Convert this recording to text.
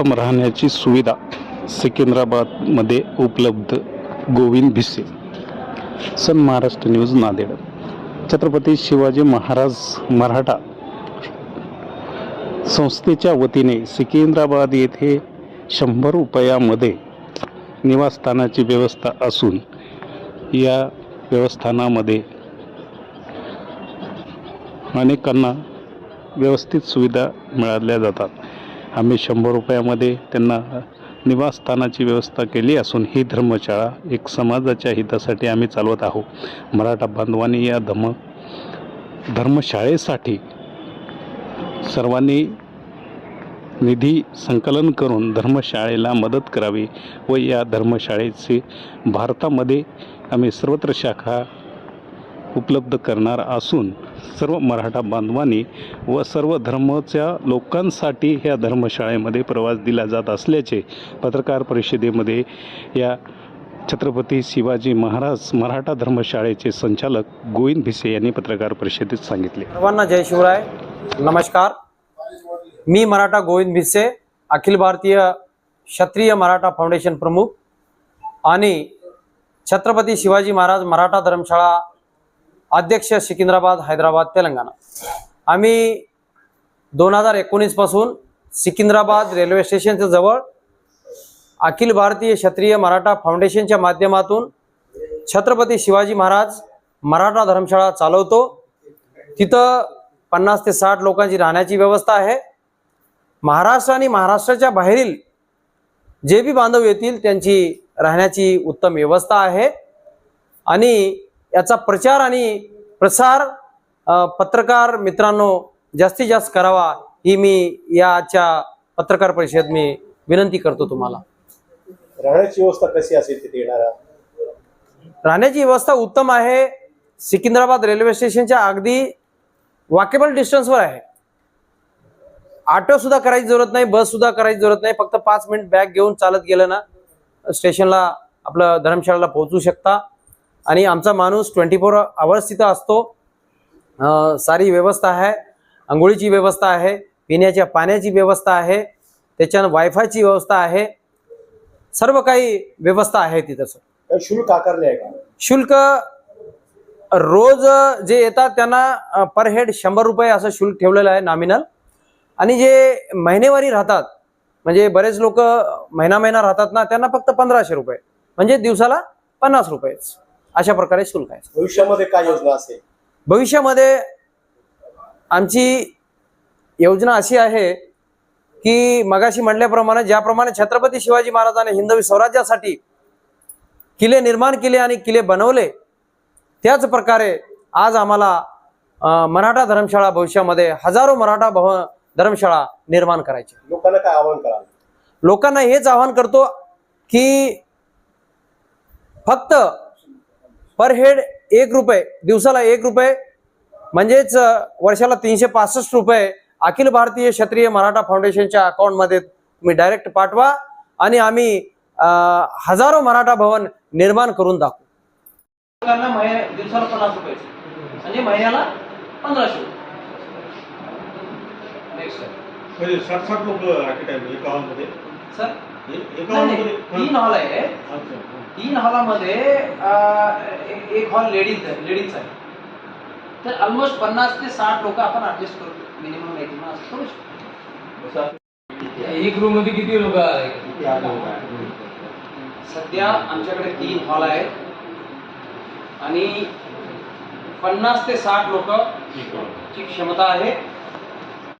उत्तम राहण्याची सुविधा सिकंदराबादमध्ये उपलब्ध. Govind Bhise. Sun Maharashtra news Nanded. Chhatrapati Shivaji Maharaj Maratha संस्थेच्या वतीने सिकंदराबाद येथे शंभर रुपयामध्ये निवासस्थानाची व्यवस्था असून या व्यवस्थानामध्ये अनेकांना व्यवस्थित सुविधा मिळाल्या जातात. आम्ही शंभर रुपयामध्ये त्यांना निवासस्थानाची व्यवस्था केली असून ही धर्मशाळा एक समाजाच्या हितासाठी आम्ही चालवत आहोत. मराठा बांधवांनी या धर्म धर्मशाळेसाठी सर्वांनी निधी संकलन करून धर्मशाळेला मदत करावी व या धर्मशाळेचे भारतामध्ये आम्ही सर्वत्र शाखा उपलब्ध करणार असून सर्व मराठा बांधवांनी व सर्व धर्माच्या लोकांसाठी ह्या धर्मशाळेमध्ये प्रवास दिला जात असल्याचे पत्रकार परिषदेमध्ये या छत्रपती शिवाजी महाराज मराठा धर्मशाळेचे संचालक गोविंद भिसे यांनी पत्रकार परिषदेत सांगितले. सर्वांना जय शिवराय. नमस्कार. मी मराठा गोविंद भिसे अखिल भारतीय क्षत्रिय मराठा फाउंडेशन प्रमुख आणि छत्रपती शिवाजी महाराज मराठा धर्मशाळा अध्यक्ष सिकिंद्राबाद हैदराबाद तेलंगणा. आम्ही दोन हजार एकोणीसपासून सिकिंद्राबाद रेल्वे स्टेशनच्या जवळ अखिल भारतीय क्षत्रिय मराठा फाउंडेशनच्या माध्यमातून छत्रपती शिवाजी महाराज मराठा धर्मशाळा चालवतो. तिथं पन्नास ते साठ लोकांची राहण्याची व्यवस्था आहे. महाराष्ट्र आणि महाराष्ट्राच्या बाहेरील जे बी बांधव येतील त्यांची राहण्याची उत्तम व्यवस्था आहे. आणि याचा प्रचार आणि प्रसार पत्रकार मित्रांनो जास्तीत जास्त करावा ही मी याच्या पत्रकार परिषदेत मी विनंती करतो तुम्हाला. राहण्याची व्यवस्था कशी असेल तिथे येणारा राहण्याची व्यवस्था उत्तम आहे. सिकंदराबाद रेल्वे स्टेशनच्या अगदी वॉकेबल डिस्टन्सवर आहे. ऑटो सुद्धा करायची जरूरत नाही बस सुद्धा करायची जरूरत नाही फक्त पाच मिनिट बॅग घेऊन चालत गेलं ना स्टेशनला आपलं धर्मशाळेला पोहोचू शकता. आणि आमचा माणूस ट्वेंटी फोर आवर्स तिथं असतो. सारी व्यवस्था आहे. आंघोळीची व्यवस्था आहे. पिण्याच्या पाण्याची व्यवस्था आहे. त्याच्यानं वायफायची व्यवस्था आहे. सर्व काही व्यवस्था आहे तिथं सर शुल्क आकारले आहे का? शुल्क रोज जे येतात त्यांना पर हेड शंभर रुपये असं शुल्क ठेवलेलं आहे नॉमिनल आणि जे महिनेवारी राहतात म्हणजे बरेच लोक महिना महिना राहतात ना त्यांना फक्त पंधराशे रुपये. म्हणजे दिवसाला पन्नास रुपयेच. अशा प्रकारे शुल्क आहे. भविष्यामध्ये काय योजना असेल? भविष्यामध्ये आमची योजना अशी आहे की मगाशी म्हटल्याप्रमाणे ज्याप्रमाणे छत्रपती शिवाजी महाराजांनी हिंदवी स्वराज्यासाठी किल्ले निर्माण केले आणि किल्ले बनवले त्याच प्रकारे आज आम्हाला मराठा धर्मशाळा भविष्यामध्ये हजारो मराठा भव धर्मशाळा निर्माण करायची. लोकांना काय आवाहन कराल? लोकांना हेच आवाहन करतो की फक्त पर हेड एक रुपये दिवसाला एक रुपये म्हणजेच वर्षाला तीनशे पासष्ट रुपये. अखिल भारतीय क्षत्रिय मराठा फाउंडेशनच्या अकाउंटमध्ये तुम्ही डायरेक्ट पाठवा आणि आम्ही हजारो मराठा भवन निर्माण करून दाखवू. दिवसाला पन्नास रुपये. म्हणजे महिन्याला पंधराशे म्हणजे साठ साठ लोक ऍट टाइम एका हॉलमध्ये सर तीन हॉल आहे. तीन हॉलामध्ये एक हॉल लेडीज आहे लेडीज आहे तर ऑलमोस्ट पन्नास ते साठ लोक आपण ऍडजस्ट करू. मिनिमम मॅक्झिमम असं करू शकतो. एक रूममध्ये किती लोक सध्या आमच्याकडे तीन हॉल आहेत. आणि पन्नास ते साठ लोक ची क्षमता आहे.